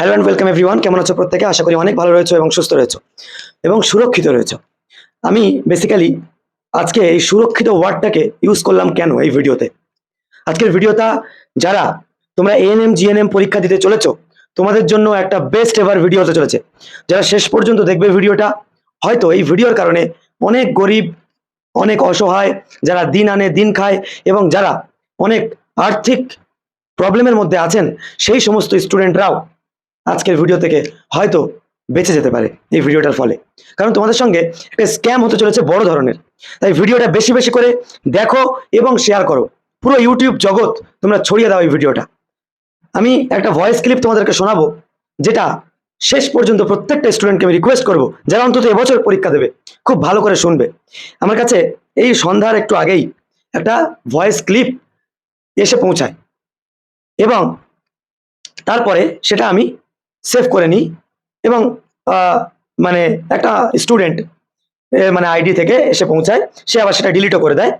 Hello and welcome everyone কেমন আছো প্রত্যেকে? আশা করি অনেক ভালো রয়েছে এবং সুস্থ রয়েছে এবং সুরক্ষিত রয়েছে। আমি বেসিক্যালি আজকে এই সুরক্ষিত ওয়ার্ডটাকে ইউজ করলাম কেন এই ভিডিওতে? আজকের ভিডিওটা যারা তোমরা এএনএম জিএনএম পরীক্ষা দিতে চলেছো, তোমাদের জন্য একটা বেস্ট এভার ভিডিও হতে চলেছে। যারা শেষ পর্যন্ত দেখবে ভিডিওটা, হয়তো এই ভিডিওর কারণে অনেক গরিব, অনেক অসহায়, যারা দিন আনে, দিন খায় এবং যারা অনেক আর্থিক প্রবলেমের মধ্যে আছেন, সেই সমস্ত স্টুডেন্টরাও আজকের ভিডিও থেকে হয়তো বেঁচে যেতে পারে এই ভিডিওটার ফলে। কারণ তোমাদের সঙ্গে একটা স্ক্যাম হতে চলেছে বড় ধরনের। তাই ভিডিওটা বেশি বেশি করে দেখো এবং শেয়ার করো। পুরো ইউটিউব জগৎ তোমরা ছড়িয়ে দাও এই ভিডিওটা আমি একটা ভয়েস ক্লিপ তোমাদেরকে শোনাবো, যেটা শেষ পর্যন্ত প্রত্যেকটা স্টুডেন্টকে আমি রিকোয়েস্ট করব, যারা অন্তত এবছর পরীক্ষা দেবে, খুব ভালো করে শুনবে। আমার কাছে এই সন্ধ্যার একটু আগেই একটা ভয়েস ক্লিপ এসে পৌঁছায়। এবং তারপরে সেটা আমি সেভ করে নিই এবং মানে একটা স্টুডেন্ট মানে আইডি থেকে এসে পৌঁছায়, সে আবার সেটা ডিলিটও করে দেয়।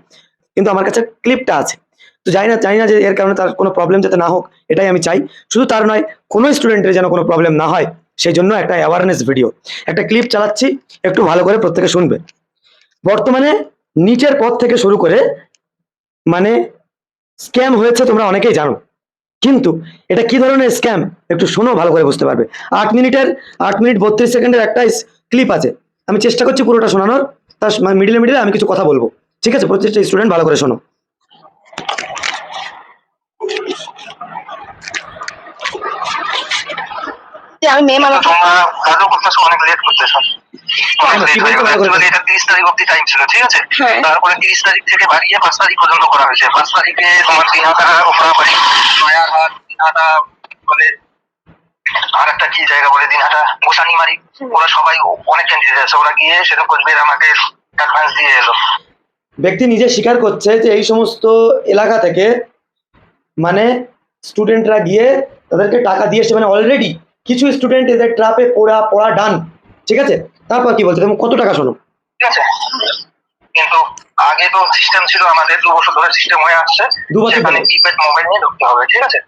কিন্তু আমার কাছে ক্লিপটা আছে। তো জানি না জানি না যে এর কারণে তার কোনো প্রবলেম যাতে না হোক, এটাই আমি চাই। শুধু তার নয়, কোনো স্টুডেন্টের যেন কোনো প্রবলেম না হয়, সেই জন্য একটা অ্যাওয়ারনেস ভিডিও একটা ক্লিপ চালাচ্ছি, একটু ভালো করে প্রত্যেকে শুনবে। বর্তমানে নিচের পথ থেকে শুরু করে মানে স্ক্যাম হয়েছে তোমরা অনেকেই জানো। কিন্তু এটা কি ধরনের স্ক্যাম একটু শোনো ভালো করে বুঝতে পারবে। আট মিনিটের আট মিনিট বত্রিশ সেকেন্ডের একটা ক্লিপ আছে। আমি চেষ্টা করছি পুরোটা শোনানোর। তার মিডিলে মিডিলে আমি কিছু কথা বলব। ঠিক আছে? প্রত্যেকটা স্টুডেন্ট ভালো করে শোনো। আমি মেম আমাকে কাজও করতেছো অনেক লেট করতেছো অনেক কি late হয়ে বলতে গেলো। পারো? Actually এটা তিরিশ তারিখ অব্দি টাইম ছিল ঠিক আছে? হ্যাঁ। তারপরে তিরিশ তারিখ থেকে বাড়িয়ে পাঁচ তারিখ পর্যন্ত করা হয়েছে। পাঁচ তারিখে তোমার দিনহাটা ওপরা বাড়ি নয়ারহাট দিনহাটা বলে আর একটা কি জায়গা বলে দিনহাটা গোসানিমারি ওরা সবাই অনেক ক্যান্ডিডেট আছে ওরা গিয়ে সেটা কোচবিহার আমাকে অ্যাডভান্স দিয়ে এলো। ব্যক্তি নিজে স্বীকার করছে যে এই সমস্ত এলাকা থেকে মানে স্টুডেন্টরা গিয়ে তাদেরকে টাকা দিয়ে মানে অলরেডি কিছু স্টুডেন্ট এদের ট্রাপে পড়া পড়া ডান ঠিক আছে? তারপর কি বলছে? তুমি কত টাকা শোনো? ঠিক আছে। কিন্তু আগে তো সিস্টেম ছিল আমাদের দু বছর ধরে সিস্টেম হয়ে আসছে। সেখানে কিপ্যাড মোবাইল নিয়ে ঢুকতে হবে ঠিক আছে?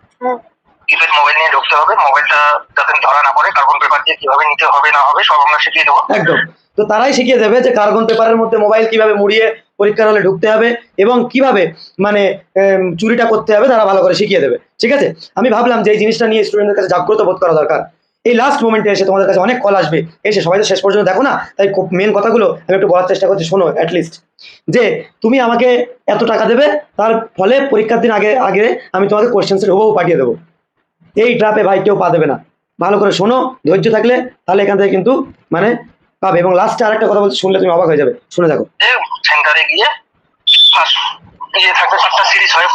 কিপ্যাড মোবাইল নিয়ে ঢুকতে হবে মোবাইলটা যাতে ধরা না পড়ে কার্বন পেপার দিয়ে কীভাবে নিতে হবে না হবে সব আমরা শিখিয়ে দেবো। একদম। তো তারাই শিখিয়ে দেবে যে কার্বন পেপারের মধ্যে মোবাইল কীভাবে মুড়িয়ে পরীক্ষার হলে ঢুকতে হবে এবং কীভাবে মানে চুরিটা করতে হবে তারা ভালো করে শিখিয়ে দেবে। ঠিক আছে? আমি ভাবলাম যে এই জিনিসটা নিয়ে স্টুডেন্টের কাছে জাগ্রত বোধ করা দরকার। এই লাস্ট মোমেন্টে এসে তোমাদের কাছে অনেক কল আসবে। এসে সবাই তো শেষ পর্যন্ত দেখো না? তাই খুব মেন কথাগুলো আমি একটু বলার চেষ্টা করছি শোনো অ্যাটলিস্ট যে তুমি আমাকে এত টাকা দেবে তার ফলে পরীক্ষার দিন আগে আগে আমি তোমাকে কোশ্চেন সেট হুবহু পাঠিয়ে দেবো। এই ট্রাপে ভাই কেউ পা দেবে না। ভালো করে শোনো ধৈর্য থাকলে তাহলে এখান থেকে কিন্তু মানে পাবে। এবং লাস্টে আরেকটা কথা বলতে শুনলে তুমি অবাক হয়ে যাবে। শুনে দেখো। সেন্টারে গিয়ে ফার্স্ট ইয়ে থাকবে সিরিজ হয়।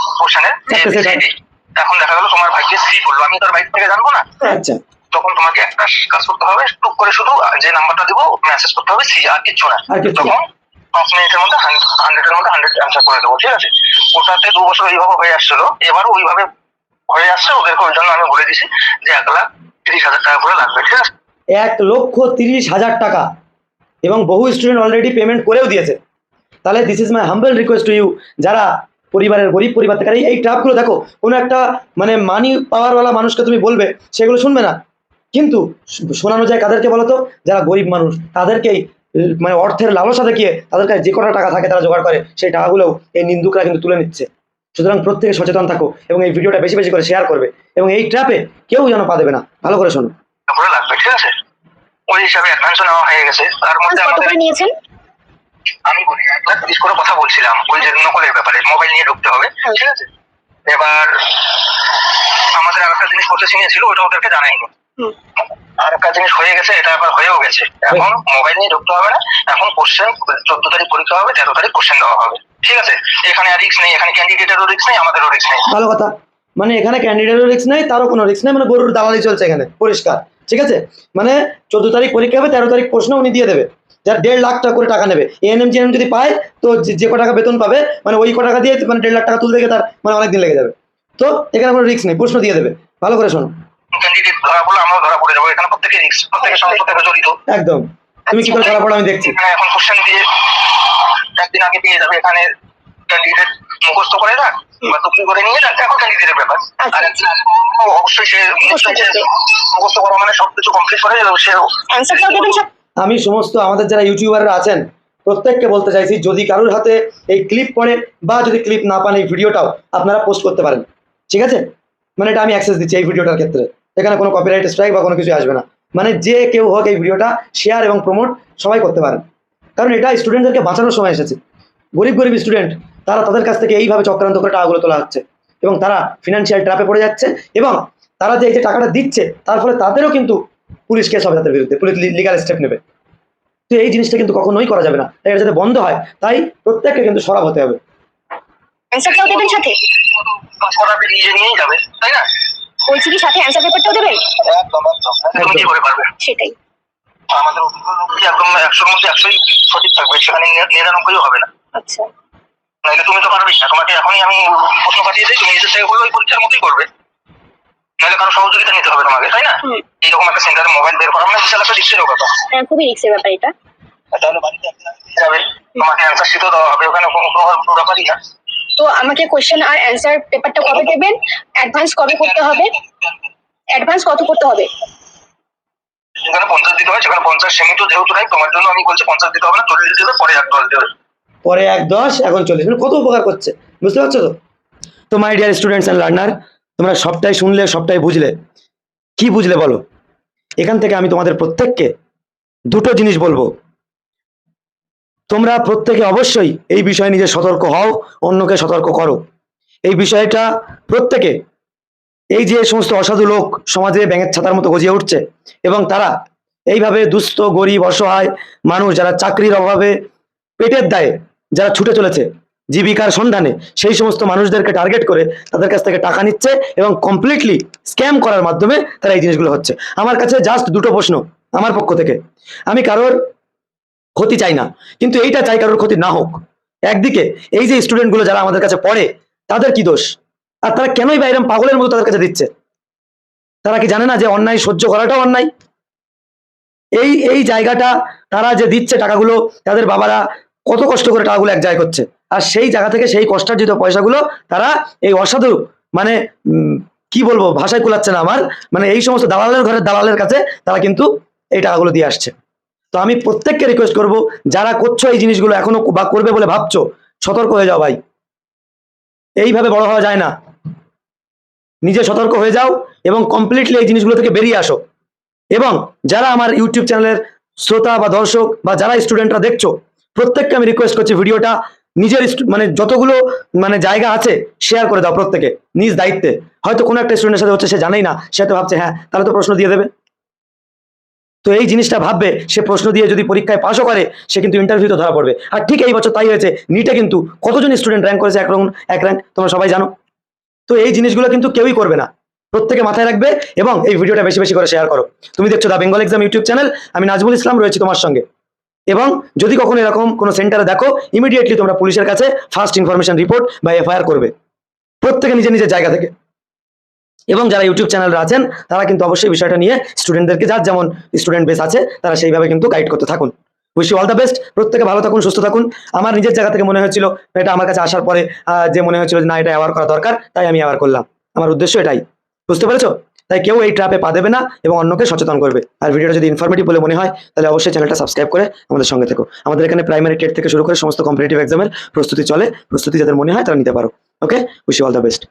এখন দেখা গেলো তোমার ভাগ্যে সি পড়ল। আমি তোর বাইক থেকে জানব না। আচ্ছা। তখন তোমাকে একটা কাজ করতে হবে টুক করে শুধু যে নাম্বারটা দিব মেসেজ করতে হবে সি আর কিচ্ছু না। তখন পাঁচ মিনিটের মধ্যে হান্ড্রেডের মধ্যে হান্ড্রেড অ্যান্সার করে দেবো ঠিক আছে? ওটাতে দু বছর ওইভাবে হয়ে আসছিল এবারও ওইভাবে হয়ে আসছে ওদেরকে ওই জন্য আমি বলে দিছি যে এক লাখ তিরিশ হাজার টাকা করে লাগবে ঠিক আছে? এক লক্ষ তিরিশ হাজার টাকা। এবং বহু স্টুডেন্ট অলরেডি পেমেন্ট করেও দিয়েছে। তাহলে this is my humble request to you যারা পরিবারের গরিব পরিবার থেকে এই- এই ট্রাপগুলো দেখো কোনো একটা মানে মানি পাওয়ারওয়ালা মানুষকে তুমি বলবে সেগুলো শুনবে না। কিন্তু শোনানো যায় কাদেরকে বলতো? যারা গরিব মানুষ তাদেরকেই মানে অর্থের লালসা দেখিয়ে তাদের কাছে যে কটা টাকা থাকে তারা জোগাড় করে সেই টাকাগুলোও এই নিন্দুকরা কিন্তু তুলে নিচ্ছে। সুতরাং প্রত্যেকে সচেতন থাকো এবং এই ভিডিওটা বেশি বেশি করে শেয়ার করবে এবং এই ট্র্যাপে কেউ যেন পা দেবে না। ভালো করে শোনো। করে লাগবে ঠিক আছে? ওই হিসাবে অ্যাডভান্সও নেওয়া হয়ে গেছে। তার মধ্যে আমাদের নিয়েছেন? আমি বলি এক লাখ তিরিশ করে কথা বলছিলাম ওই যে নকলের ব্যাপারে মোবাইল নিয়ে ঢুকতে হবে হ্যাঁ। ঠিক আছে? এবার আমাদের আর একটা জিনিস প্রসেসিং এ ছিল ওটা ওদেরকে জানাইনি। আর একটা জিনিস হয়ে গেছে এটা আবার হয়েও গেছে। এখন মোবাইল নিয়ে ঢুকতে হবে না এখন কোশ্চেন চোদ্দ তারিখ পরীক্ষা হবে তেরো তারিখ কোশ্চেন দেওয়া হবে। ঠিক আছে? এখানে আর নেই এখানে ক্যান্ডিডেটেরও রিক্স নেই আমাদেরও রিক্স নেই। ভালো কথা। মানে এখানে ক্যান্ডিডেটও রিস্ক নেই তারও কোনো রিস্ক নেই মানে গরুর দালালি চলছে এখানে পরিষ্কার। ঠিক আছে? মানে চোদ্দ তারিখ পরীক্ষা হবে তেরো তারিখ প্রশ্ন উনি দিয়ে দেবে। যার দেড় লাখ টাকা করে টাকা নেবে। এএনএম জিএনএম যদি পায় তো যে- যে ক টাকা বেতন পাবে মানে ওই ক টাকা দিয়ে মানে দেড় লাখ টাকা তুলতে গিয়ে তার মানে অনেক দিন লেগে যাবে। তো এখানে কোনো রিস্ক নেই প্রশ্ন দিয়ে দেবে। ভালো করে শোনো। ধরা পড়লে আমরাও ধরা পড়ে যাব। এখানে প্রত্যেকে সঙ্গে জড়িত। একদম। তুমি কি করে ধরা পড়ো আমি দেখছি। এখানে এখন কোশ্চেন দিয়ে একদিন আগে পেয়ে যাবে। এখানে ক্যান্ডিডেট মুখস্থ করে রাখ বা তুমি করে নিয়ে রাখ। এখন ক্যান্ডিডেটের ব্যাপার। আচ্ছা। আর অবশ্যই সে মুখস্থ করা মানে সবকিছু কমপ্লিট করে সে অ্যান্সারটাও আমি সমস্ত আমাদের যারা ইউটিউবাররা আছেন প্রত্যেককে বলতে চাইছি যদি কারোর হাতে এই ক্লিপ পড়ে বা যদি ক্লিপ না পান এই ভিডিওটাও আপনারা পোস্ট করতে পারেন। ঠিক আছে? মানে এটা আমি অ্যাক্সেস দিচ্ছি এই ভিডিওটার ক্ষেত্রে। এখানে কোনো কপিরাইট স্ট্রাইক বা কোনো কিছু আসবে না। মানে যে কেউ হোক এই ভিডিওটা শেয়ার এবং প্রমোট সবাই করতে পারেন কারণ এটা স্টুডেন্টদেরকে বাঁচানোর সময় এসেছে। গরিব গরিব স্টুডেন্ট তারা তাদের কাছ থেকে এইভাবে চক্রান্ত করে টাকাগুলো তোলা হচ্ছে এবং তারা ফিনান্সিয়াল ট্র্যাপে পড়ে যাচ্ছে এবং তারা যে এই যে টাকাটা দিচ্ছে তার ফলে তাদেরও কিন্তু পুলিশ কেস হবে তাদের বিরুদ্ধে। পুলিশ লিগাল স্টেপ নেবে। তো এই জিনিসটা কিন্তু কখনোই করা যাবে না। তাই এটা যাতে বন্ধ হয় তাই প্রত্যেককে কিন্তু সরাব হতে হবে। সাথে। নিজে নিয়েই যাবে তাই না? বলছি কি সাথে অ্যান্সার পেপারটাও দেবেন? একদম একদম তুমি কি করে পারবে সেটাই। আমাদের একদম একশোর মধ্যে একশোই সঠিক থাকবে সেখানে নিরানব্বই হবে না। আচ্ছা। নাহলে তুমি তো পারবেই না তোমাকে এখনই আমি প্রশ্ন পাঠিয়ে দিই তুমি নিজের থেকে ওই পরীক্ষার মতোই করবে। নাহলে কারও সহযোগিতা নিতে হবে তোমাকে তাই না। এইরকম একটা সেন্টারে মোবাইল বের করা মানে বিশাল একটা রিক্সেরও কথা হ্যাঁ খুবই রিক্সের ব্যাপার এটা। তাহলে বাড়িতে যাবে তোমাকে অ্যান্সার শিটও দেওয়া হবে ওখানে কোনো ব্যাপারই না। তো আমাকে কোশ্চেন আর অ্যান্সার পেপারটা কবে দেবেন? অ্যাডভান্স কবে করতে হবে? অ্যাডভান্স কত করতে হবে? যেখানে পঞ্চাশ দিতে হয় সেখানে পঞ্চাশ সেমি তো যেহেতু নাই তোমার জন্য আমি বলছি পঞ্চাশ দিতে হবে না চল্লিশ দিতে পরে এক দশ দেবে পরে এক দশ এখন চল্লিশ। মানে কত উপকার করছে? বুঝতে পারছ তো? তো my dear students and learner তোমরা সবটাই শুনলে সবটাই বুঝলে। কি বুঝলে বলো? এখান থেকে আমি তোমাদের প্রত্যেককে দুটো জিনিস বলব। তোমরা প্রত্যেকে অবশ্যই এই বিষয়ে নিজে সতর্ক হও, অন্যকে সতর্ক করো। এই বিষয়টা প্রত্যেকে, এই যে সমস্ত অসাধু লোক সমাজে ব্যাঙের ছাতার মতো গজিয়ে উঠছে এবং তারা এইভাবে দুস্থ, গরিব, অসহায় মানুষ যারা চাকরির অভাবে পেটের দায়ে যারা ছুটে চলেছে, জীবিকার সন্ধানে সেই সমস্ত মানুষদেরকে টার্গেট করে তাদের কাছ থেকে টাকা নিচ্ছে এবং কমপ্লিটলি স্ক্যাম করার মাধ্যমে তারা এই জিনিসগুলো হচ্ছে। আমার কাছে জাস্ট দুটো প্রশ্ন, আমার পক্ষ থেকে। আমি কারোর ক্ষতি চাই না। কিন্তু এইটা চাই কারোর ক্ষতি না হোক। একদিকে এই যে স্টুডেন্টগুলো যারা আমাদের কাছে পড়ে, তাদের কি দোষ? আর তারা কেনই বা এরকম পাগলের মতো তাদের কাছে দিচ্ছে? তারা কি জানে না যে অন্যায় সহ্য করাটাও অন্যায়? এই এই জায়গাটা তারা যে দিচ্ছে টাকাগুলো, তাদের বাবারা কত কষ্ট করে টাকাগুলো এক জায়গায় করছে। আর সেই জায়গা থেকে সেই কষ্টার্জিত পয়সাগুলো তারা এই অসাধু মানে কি বলব, ভাষায় কুলাচ্ছে না আমার। মানে এই সমস্ত দালালের ঘরের দালালের কাছে তারা কিন্তু এই টাকাগুলো দিয়ে আসছে। তো আমি প্রত্যেককে রিকোয়েস্ট করব, যারা করছ এই জিনিসগুলো এখনও বা করবে বলে ভাবছ, সতর্ক হয়ে যাও ভাই। এইভাবে বড় হওয়া যায় না। নিজে সতর্ক হয়ে যাও এবং কমপ্লিটলি এই জিনিসগুলো থেকে বেরিয়ে আসো। এবং যারা আমার ইউটিউব চ্যানেলের শ্রোতা বা দর্শক বা যারা স্টুডেন্টরা দেখছ, প্রত্যেককে আমি রিকোয়েস্ট করছি ভিডিওটা নিজের মানে যতগুলো মানে জায়গা আছে শেয়ার করে দাও প্রত্যেকে, নিজ দায়িত্বে। হয়তো কোনো একটা স্টুডেন্টের সাথে হচ্ছে, সে জানেই না, সে তো ভাবছে হ্যাঁ তাহলে তো প্রশ্ন দিয়ে দেবে। তো এই জিনিসটা ভাববে, সে প্রশ্ন দিয়ে যদি পরীক্ষায় পাশও করে, সে কিন্তু ইন্টারভিউতে ধরা পড়বে। আর ঠিক এই বছর তাই হয়েছে নিটে কিন্তু কতজন স্টুডেন্ট র্যাঙ্ক করেছে এক রকম এক র্যাঙ্ক তোমরা সবাই জানো। তো এই জিনিসগুলো কিন্তু কেউই করবে না। প্রত্যেকে মাথায় রাখবে এবং এই ভিডিওটা বেশি বেশি করে শেয়ার করো। তুমি দেখছ the Bengal exam YouTube channel আমি নাজমুল ইসলাম রয়েছি তোমার সঙ্গে। এবং যদি কখনো এরকম কোনো সেন্টারে দেখো ইমিডিয়েটলি তোমরা পুলিশের কাছে ফার্স্ট ইনফরমেশন রিপোর্ট বা এফআইআর করবে। প্রত্যেকে নিজের নিজের জায়গা থেকে। এবং যারা ইউটিউব চ্যানেলরা আছেন, তারা কিন্তু অবশ্যই বিষয়টা নিয়ে স্টুডেন্টদেরকে যার যেমন স্টুডেন্ট বেস আছে, তারা সেইভাবে কিন্তু গাইড করতে থাকুন। উইশ অল দ্য বেস্ট প্রত্যেকে ভালো থাকুন, সুস্থ থাকুন। আমার নিজের জায়গা থেকে মনে হয়েছিল, এটা আমার কাছে আসার পরে যে মনে হয়েছিল না, এটা অ্যাওয়ার করা দরকার, তাই আমি অ্যাওয়ার করলাম। আমার উদ্দেশ্য এটাই। বুঝতে পেরেছ? তাই কেউ এই ট্র্যাপে পা দেবে না এবং অন্যকে সচেতন করবে। আর ভিডিওটা যদি ইনফরমেটিভ বলে মনে হয়, তাহলে অবশ্যই চ্যানেলটা সাবস্ক্রাইব করে আমাদের সঙ্গে থেকো। আমাদের এখানে প্রাইমারি টেট থেকে শুরু করে সমস্ত কম্পিটিটিভ এক্সামের প্রস্তুতি চলে। প্রস্তুতি যাদের মনে হয়, তারা নিতে পারো। Okay wish all the best